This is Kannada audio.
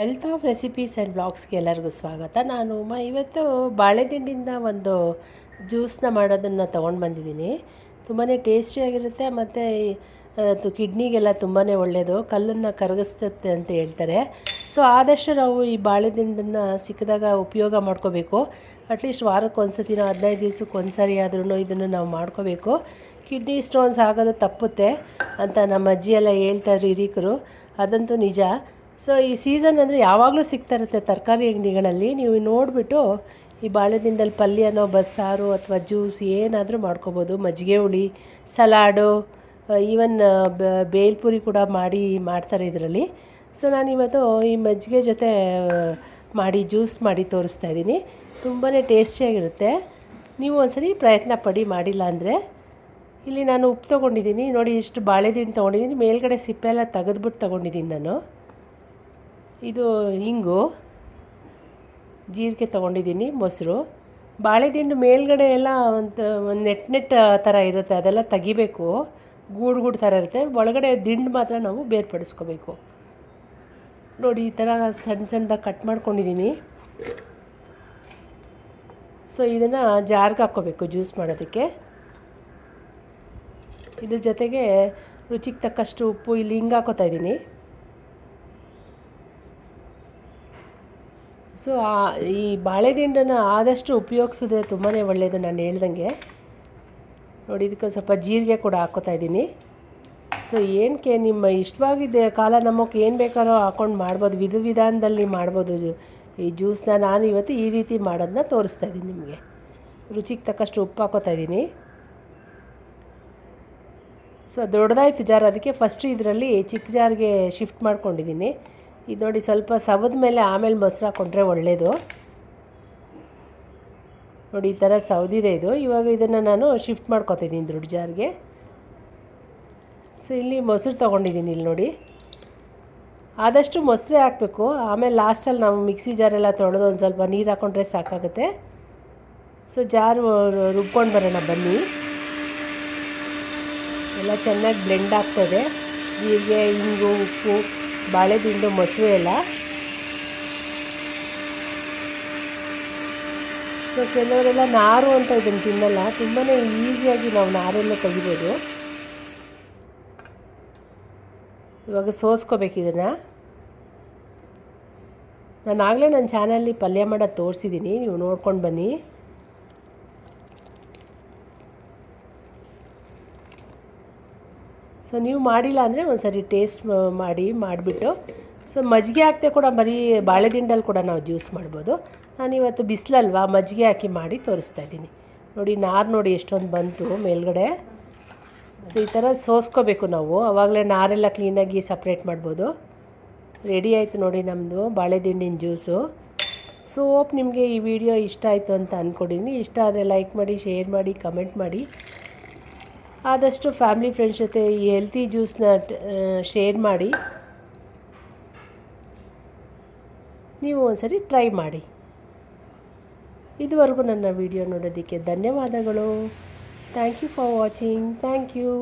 ಹೆಲ್ತ್ ಆಫ್ ರೆಸಿಪೀಸ್ ಆ್ಯಂಡ್ ಬ್ಲಾಗ್ಸ್ಗೆ ಎಲ್ಲರಿಗೂ ಸ್ವಾಗತ. ನಾನು ಉಮಾ. ಇವತ್ತು ಬಾಳೆದಿಂಡಿಂದ ಒಂದು ಜ್ಯೂಸನ್ನ ಮಾಡೋದನ್ನು ತೊಗೊಂಡು ಬಂದಿದ್ದೀನಿ. ತುಂಬಾ ಟೇಸ್ಟಿಯಾಗಿರುತ್ತೆ ಮತ್ತು ಅದು ಕಿಡ್ನಿಗೆಲ್ಲ ತುಂಬಾ ಒಳ್ಳೆಯದು ಕಲ್ಲನ್ನು ಕರಗಿಸ್ತತ್ತೆ ಅಂತ ಹೇಳ್ತಾರೆ. ಸೊ ಆದಷ್ಟು ನಾವು ಈ ಬಾಳೆದಿಂಡನ್ನು ಸಿಕ್ಕಿದಾಗ ಉಪಯೋಗ ಮಾಡ್ಕೋಬೇಕು. ಅಟ್ಲೀಸ್ಟ್ ವಾರಕ್ಕೆ ಒಂದು ಸತಿನೋ ಹದಿನೈದು ದಿವ್ಸಕ್ಕೆ ಒಂದು ಆದ್ರೂ ಇದನ್ನು ನಾವು ಮಾಡ್ಕೋಬೇಕು. ಕಿಡ್ನಿ ಸ್ಟೋನ್ಸ್ ಆಗೋದು ತಪ್ಪುತ್ತೆ ಅಂತ ನಮ್ಮ ಅಜ್ಜಿ ಎಲ್ಲ ಹೇಳ್ತಾಯಿದ್ರು ಹಿರೀಕರು. ಅದಂತೂ ನಿಜ. ಸೊ ಈ ಸೀಸನ್ ಅಂದರೆ ಯಾವಾಗಲೂ ಸಿಗ್ತಾ ಇರುತ್ತೆ ತರಕಾರಿ ಅಂಗಡಿಗಳಲ್ಲಿ. ನೀವು ನೋಡಿಬಿಟ್ಟು ಈ ಬಾಳೆದಿಂಡಲ್ಲಿ ಪಲ್ಯನೋ, ಬಸ್ಸಾರು ಅಥವಾ ಜ್ಯೂಸ್ ಏನಾದರೂ ಮಾಡ್ಕೋಬೋದು. ಮಜ್ಜಿಗೆ ಹುಳಿ ಸಲಾಡು ಈವನ್ ಬೇಲ್ಪುರಿ ಕೂಡ ಮಾಡಿ ಮಾಡ್ತಾರೆ ಇದರಲ್ಲಿ. ಸೊ ನಾನಿವತ್ತು ಈ ಮಜ್ಜಿಗೆ ಜೊತೆ ಮಾಡಿ ಜ್ಯೂಸ್ ಮಾಡಿ ತೋರಿಸ್ತಾ ಇದ್ದೀನಿ. ತುಂಬಾ ಟೇಸ್ಟಿಯಾಗಿರುತ್ತೆ ನೀವು ಒಂದ್ಸರಿ ಪ್ರಯತ್ನ ಪಡಿ ಮಾಡಿಲ್ಲ ಅಂದರೆ ಇಲ್ಲಿ ನಾನು ಉಪ್ಪು ತೊಗೊಂಡಿದ್ದೀನಿ. ನೋಡಿ, ಇಷ್ಟು ಬಾಳೆದಿಂಡು ತೊಗೊಂಡಿದ್ದೀನಿ. ಮೇಲ್ಗಡೆ ಸಿಪ್ಪೆ ಎಲ್ಲ ತೆಗೆದ್ಬಿಟ್ಟು ತೊಗೊಂಡಿದ್ದೀನಿ ನಾನು. ಇದು ಹಿಂಗು ಜೀರಿಗೆ ತೊಗೊಂಡಿದ್ದೀನಿ, ಮೊಸರು. ಬಾಳೆದಿಂಡು ಮೇಲ್ಗಡೆ ಎಲ್ಲ ಒಂದು ಒಂದು ನೆಟ್ ನೆಟ್ ಥರ ಇರುತ್ತೆ, ಅದೆಲ್ಲ ತೆಗಿಬೇಕು. ಗೂಡು ಗೂಡು ಥರ ಇರುತ್ತೆ. ಒಳಗಡೆ ದಿಂಡು ಮಾತ್ರ ನಾವು ಬೇರ್ಪಡಿಸ್ಕೋಬೇಕು. ನೋಡಿ, ಈ ಥರ ಸಣ್ಣ ಸಣ್ಣದಾಗಿ ಕಟ್ ಮಾಡ್ಕೊಂಡಿದ್ದೀನಿ ಸೊ, ಇದನ್ನು ಜಾರ್ಗೆ ಹಾಕ್ಕೋಬೇಕು ಜ್ಯೂಸ್ ಮಾಡೋದಕ್ಕೆ. ಇದ್ರ ಜೊತೆಗೆ ರುಚಿಗೆ ತಕ್ಕಷ್ಟು ಉಪ್ಪು, ಇಲ್ಲಿ ಹಿಂಗೆ ಹಾಕೋತಾ ಇದ್ದೀನಿ ಸೊ ಈ ಬಾಳೆದಿಂಡನ್ನು ಆದಷ್ಟು ಉಪಯೋಗಿಸಿದ್ರೆ ತುಂಬಾ ಒಳ್ಳೆಯದು ನಾನು ಹೇಳ್ದಂಗೆ. ನೋಡಿ ಇದಕ್ಕೆ ಸ್ವಲ್ಪ ಜೀರಿಗೆ ಕೂಡ ಹಾಕೋತಾ ಇದ್ದೀನಿ. ಸೊ ಏನಕ್ಕೆ ನಿಮ್ಮ ಇಷ್ಟವಾಗಿದ್ದೆ ಕಾಲ ನಮಗೆ ಏನು ಬೇಕಾದ್ರೂ ಹಾಕ್ಕೊಂಡು ಮಾಡ್ಬೋದು, ವಿಧ ವಿಧಾನದಲ್ಲಿ ಮಾಡ್ಬೋದು. ಈ ಜ್ಯೂಸನ್ನ ನಾನು ಇವತ್ತು ಈ ರೀತಿ ಮಾಡೋದನ್ನ ತೋರಿಸ್ತಾ ಇದ್ದೀನಿ ನಿಮಗೆ. ರುಚಿಗೆ ತಕ್ಕಷ್ಟು ಉಪ್ಪು ಹಾಕೋತಾ ಇದ್ದೀನಿ. ಸೊ ದೊಡ್ಡದಾಯ್ತು ಜಾರ್. ಅದಕ್ಕೆ ಫಸ್ಟು ಇದರಲ್ಲಿ ಚಿಕ್ಕ ಜಾರ್ಗೆ ಶಿಫ್ಟ್ ಮಾಡ್ಕೊಂಡಿದ್ದೀನಿ. ಇದು ನೋಡಿ, ಸ್ವಲ್ಪ ಸವದ ಮೇಲೆ ಆಮೇಲೆ ಮೊಸರು ಹಾಕ್ಕೊಂಡ್ರೆ ಒಳ್ಳೆಯದು ನೋಡಿ, ಈ ಥರ ಸೌದಿದೆ ಇದು. ಇವಾಗ ಇದನ್ನು ನಾನು ಶಿಫ್ಟ್ ಮಾಡ್ಕೊತಿದ್ದೀನಿ ದೊಡ್ಡ ಜಾರ್ಗೆ. ಸೊ ಇಲ್ಲಿ ಮೊಸರು ತೊಗೊಂಡಿದ್ದೀನಿ ಇಲ್ಲಿ ನೋಡಿ. ಆದಷ್ಟು ಮೊಸರೇ ಹಾಕಬೇಕು. ಆಮೇಲೆ ಲಾಸ್ಟಲ್ಲಿ ನಾವು ಮಿಕ್ಸಿ ಜಾರೆಲ್ಲ ತೊಳೆದು ಒಂದು ಸ್ವಲ್ಪ ನೀರು ಹಾಕ್ಕೊಂಡ್ರೆ ಸಾಕಾಗುತ್ತೆ. ಸೊ ಜಾರು ರುಬ್ಕೊಂಡು ಬರೋಣ, ಬನ್ನಿ. ಎಲ್ಲ ಚೆನ್ನಾಗಿ ಬ್ಲೆಂಡ್ ಆಗ್ತದೆ. ಜೀರಿಗೆ, ಇಂಗು, ಉಪ್ಪು. ಬಾಳೆದಿಂಡು ಮೊಸರು ಎಲ್ಲ. ಸೊ ಕೆಲವರೆಲ್ಲ ನಾರು ಅಂತ ಇದನ್ನು ತಿನ್ನಲ್ಲ. ತುಂಬಾ ಈಸಿಯಾಗಿ ನಾವು ನಾರೆಲ್ಲ ತೆಗಿಬೋದು. ಇವಾಗ ಸೋಸ್ಕೋಬೇಕು ಇದನ್ನು. ನಾನು ಆಗಲೇ ನನ್ನ ಚಾನಲ್ಲಿ ಪಲ್ಯ ಮಾಡೋದು ತೋರಿಸಿದ್ದೀನಿ ನೀವು ನೋಡ್ಕೊಂಡು ಬನ್ನಿ. ಸೊ ನೀವು ಮಾಡಿಲ್ಲ ಅಂದರೆ ಒಂದು ಸರಿ ಟೇಸ್ಟ್ ಮಾಡಿ, ಮಾಡಿಬಿಟ್ಟು. ಸೊ ಮಜ್ಜಿಗೆ ಹಾಕ್ತೆ ಕೂಡ ಬರೀ ಬಾಳೆದಿಂಡಲ್ಲಿ ಕೂಡ ನಾವು ಜ್ಯೂಸ್ ಮಾಡ್ಬೋದು. ನಾನಿವತ್ತು ಬಿಸಿಲಲ್ವಾ, ಮಜ್ಜಿಗೆ ಹಾಕಿ ಮಾಡಿ ತೋರಿಸ್ತಾ ಇದ್ದೀನಿ. ನೋಡಿ, ನಾರು ನೋಡಿ ಎಷ್ಟೊಂದು ಬಂತು ಮೇಲ್ಗಡೆ. ಸೊ ಈ ಥರ ಸೋಸ್ಕೋಬೇಕು ನಾವು. ಆವಾಗಲೇ ನಾರೆಲ್ಲ ಕ್ಲೀನಾಗಿ ಸಪ್ರೇಟ್ ಮಾಡ್ಬೋದು. ರೆಡಿ ಆಯಿತು ನೋಡಿ ನಮ್ಮದು ಬಾಳೆದಿಂಡಿನ ಜ್ಯೂಸು ಸೊ ಹೋಪ್ ನಿಮಗೆ ಈ ವಿಡಿಯೋ ಇಷ್ಟ ಆಯಿತು ಅಂತ ಅಂದ್ಕೊಂಡಿದ್ದೀನಿ ಇಷ್ಟ ಆದರೆ ಲೈಕ್ ಮಾಡಿ ಶೇರ್ ಮಾಡಿ ಕಮೆಂಟ್ ಮಾಡಿ. ಆದಷ್ಟು ಫ್ಯಾಮಿಲಿ ಫ್ರೆಂಡ್ಸ್ ಜೊತೆ ಈ ಹೆಲ್ತಿ ಜ್ಯೂಸನ್ನ ಶೇರ್ ಮಾಡಿ. ನೀವು ಒಂದ್ಸರಿ ಟ್ರೈ ಮಾಡಿ. ಇದುವರೆಗೂ ನನ್ನ ವಿಡಿಯೋ ನೋಡೋದಕ್ಕೆ ಧನ್ಯವಾದಗಳು. Thank you for watching thank you